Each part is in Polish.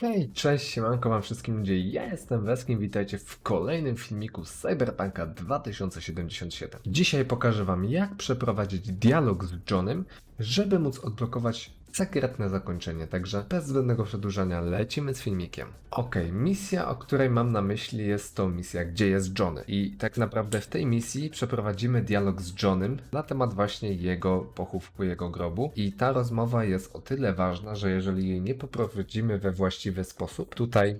Hej, cześć, siemanko wam wszystkim ludzie, ja jestem Weskim, witajcie w kolejnym filmiku z Cyberpunka 2077. Dzisiaj pokażę wam jak przeprowadzić dialog z Johnem, żeby móc odblokować sekretne zakończenie, także bez zbędnego przedłużania lecimy z filmikiem. Okej, misja, o której mam na myśli jest to misja Gdzie jest Johnny. I tak naprawdę w tej misji przeprowadzimy dialog z Johnem na temat właśnie jego pochówku, jego grobu. I ta rozmowa jest o tyle ważna, że jeżeli jej nie poprowadzimy we właściwy sposób, tutaj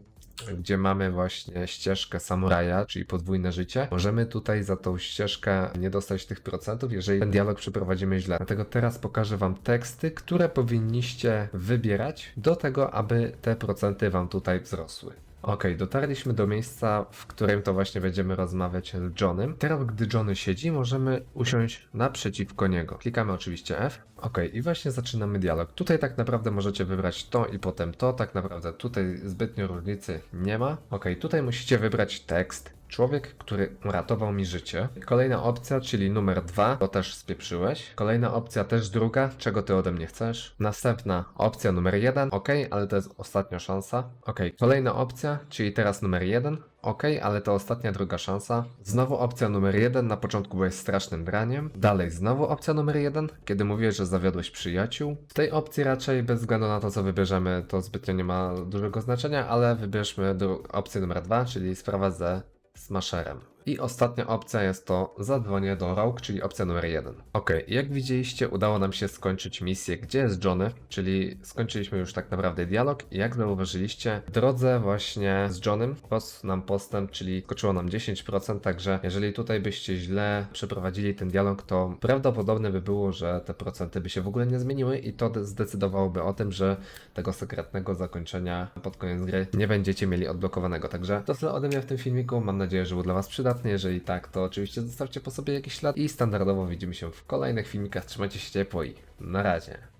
gdzie mamy właśnie ścieżkę samuraja, czyli podwójne życie, możemy tutaj za tą ścieżkę nie dostać tych procentów, jeżeli ten dialog przeprowadzimy źle. Dlatego teraz pokażę wam teksty, które powinniście wybierać do tego, aby te procenty wam tutaj wzrosły. Okej, dotarliśmy do miejsca, w którym to właśnie będziemy rozmawiać z Johnem. Teraz, gdy Johnny siedzi, możemy usiąść naprzeciwko niego. Klikamy oczywiście F. Okej, i właśnie zaczynamy dialog. Tutaj tak naprawdę możecie wybrać to i potem to. Tak naprawdę tutaj zbytnio różnicy nie ma. Okej, tutaj musicie wybrać tekst. Człowiek, który uratował mi życie. Kolejna opcja, czyli numer dwa, to też spieprzyłeś. Kolejna opcja, też druga, czego ty ode mnie chcesz. Następna opcja numer jeden, ok, ale to jest ostatnia szansa. Ok, kolejna opcja, czyli teraz numer jeden. Ok, ale to ostatnia druga szansa. Znowu opcja numer jeden, na początku byłeś strasznym draniem. Dalej znowu opcja numer jeden, kiedy mówiłeś, że zawiodłeś przyjaciół. W tej opcji raczej bez względu na to, co wybierzemy, to zbytnio nie ma dużego znaczenia, ale wybierzmy opcję numer dwa, czyli sprawa ze Smasherem. I ostatnia opcja jest to zadzwonię do Rogue, czyli opcja numer jeden. Ok, jak widzieliście, udało nam się skończyć misję Gdzie jest Johnny, czyli skończyliśmy już tak naprawdę dialog i jak zauważyliście, w drodze właśnie z Johnem rosł nam postęp, czyli skoczyło nam 10%, także jeżeli tutaj byście źle przeprowadzili ten dialog, to prawdopodobne by było, że te procenty by się w ogóle nie zmieniły i to de- zdecydowałoby o tym, że tego sekretnego zakończenia pod koniec gry nie będziecie mieli odblokowanego. Także to tyle ode mnie w tym filmiku. Mam nadzieję, że był dla Was Jeżeli tak, to oczywiście zostawcie po sobie jakiś ślad i standardowo widzimy się w kolejnych filmikach. Trzymajcie się ciepło i na razie.